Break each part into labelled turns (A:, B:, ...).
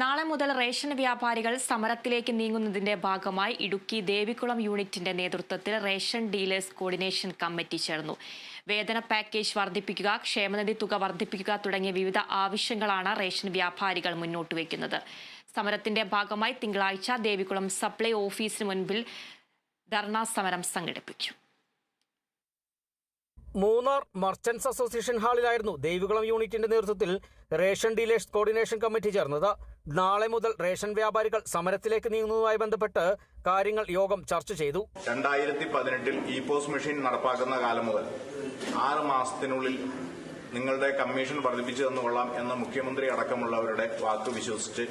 A: നാളെ മുതൽ റേഷൻ വ്യാപാരികൾ സമരത്തിലേക്ക് നീങ്ങുന്നതിന്റെ ഭാഗമായി ഇടുക്കി ദേവികുളം യൂണിറ്റിന്റെ നേതൃത്വത്തിൽ റേഷൻ ഡീലേഴ്സ് കോർഡിനേഷൻ കമ്മിറ്റി ചേർന്നു. വേതന പാക്കേജ് വർദ്ധിപ്പിക്കുക ക്ഷേമനിധി തുക വർദ്ധിപ്പിക്കുക തുടങ്ങിയ വിവിധ ആവശ്യങ്ങളാണ് റേഷൻ വ്യാപാരികൾ മുന്നോട്ട് വയ്ക്കുന്നത്. സമരത്തിന്റെ ഭാഗമായി തിങ്കളാഴ്ച ദേവികുളം സപ്ലൈ ഓഫീസിന് മുൻപിൽ ധർണാ സമരം സംഘടിപ്പിച്ചു.
B: മൂന്നാർ മർച്ചന്റ്സ് അസോസിയേഷൻ ഹാളിലായിരുന്നു ദേവികുളം യൂണിറ്റിന്റെ നേതൃത്വത്തിൽ റേഷൻ ഡീലേഴ്സ് കോർഡിനേഷൻ കമ്മിറ്റി ചേർന്നത്. നാളെ മുതൽ റേഷൻ വ്യാപാരികൾ സമരത്തിലേക്ക് നീങ്ങുന്നതുമായി ബന്ധപ്പെട്ട് കാര്യങ്ങൾ യോഗം ചർച്ച ചെയ്തു.
C: രണ്ടായിരത്തി പതിനെട്ടിൽ ഇ പോസ്റ്റ് മെഷീൻ നടപ്പാക്കുന്ന കാലം മുതൽ ആറ് മാസത്തിനുള്ളിൽ നിങ്ങളുടെ കമ്മീഷൻ വർദ്ധിപ്പിച്ചു തന്നുകൊള്ളാം എന്ന മുഖ്യമന്ത്രി അടക്കമുള്ളവരുടെ വാക്ക് വിശ്വസിച്ച്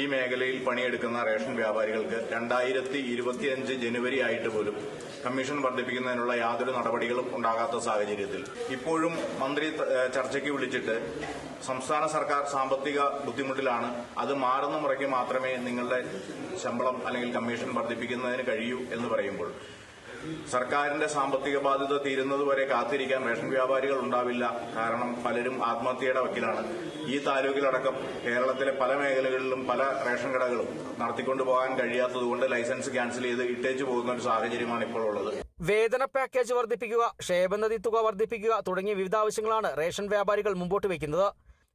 C: ഈ മേഖലയിൽ പണിയെടുക്കുന്ന റേഷൻ വ്യാപാരികൾക്ക് രണ്ടായിരത്തി ഇരുപത്തിയഞ്ച് ജനുവരി ആയിട്ട് പോലും കമ്മീഷൻ വർദ്ധിപ്പിക്കുന്നതിനുള്ള യാതൊരു നടപടികളും ഉണ്ടാകാത്ത സാഹചര്യത്തിൽ. ഇപ്പോഴും മന്ത്രി ചർച്ചയ്ക്ക് വിളിച്ചിട്ട് സംസ്ഥാന സർക്കാർ സാമ്പത്തിക ബുദ്ധിമുട്ടിലാണ്. അത് മാറുന്ന മുറയ്ക്ക് മാത്രമേ നിങ്ങളുടെ ശമ്പളം അല്ലെങ്കിൽ കമ്മീഷൻ വർദ്ധിപ്പിക്കുന്നതിന് കഴിയൂ എന്ന് പറയുമ്പോൾ സർക്കാരിന്റെ സാമ്പത്തിക ബാധ്യത തീരുന്നതുവരെ കാത്തിരിക്കാൻ റേഷൻ വ്യാപാരികൾ ഉണ്ടാവില്ല. കാരണം പലരും ആത്മഹത്യയുടെ വക്കിലാണ്. ഈ താലൂക്കിലടക്കം കേരളത്തിലെ പല മേഖലകളിലും പല റേഷൻ കടകളും നടത്തിക്കൊണ്ടു പോകാൻ കഴിയാത്തതുകൊണ്ട് ലൈസൻസ് ക്യാൻസൽ ചെയ്ത് ഇട്ടേച്ചു പോകുന്ന ഒരു സാഹചര്യമാണ് ഇപ്പോൾ ഉള്ളത്.
B: വേതന പാക്കേജ് വർദ്ധിപ്പിക്കുക ക്ഷേമനിധി തുക വർദ്ധിപ്പിക്കുക തുടങ്ങിയ വിവിധ ആവശ്യങ്ങളാണ് റേഷൻ വ്യാപാരികൾ മുമ്പോട്ട് വയ്ക്കുന്നത്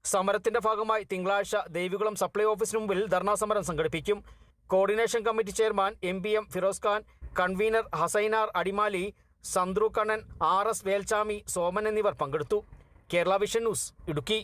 B: സമരത്തിന്റെ ഭാഗമായി തിങ്കളാഴ്ച ദേവികുളം സപ്ലൈ ഓഫീസിന് മുമ്പിൽ ധർണാ സമരം സംഘടിപ്പിക്കും. Coordination committee chairman M P M Firoz Khan convener Hasainar Adimali Sandru Kannan R S Velchami Soman എന്നിവർ പങ്കെടുത്തു. Kerala vision news Idukki.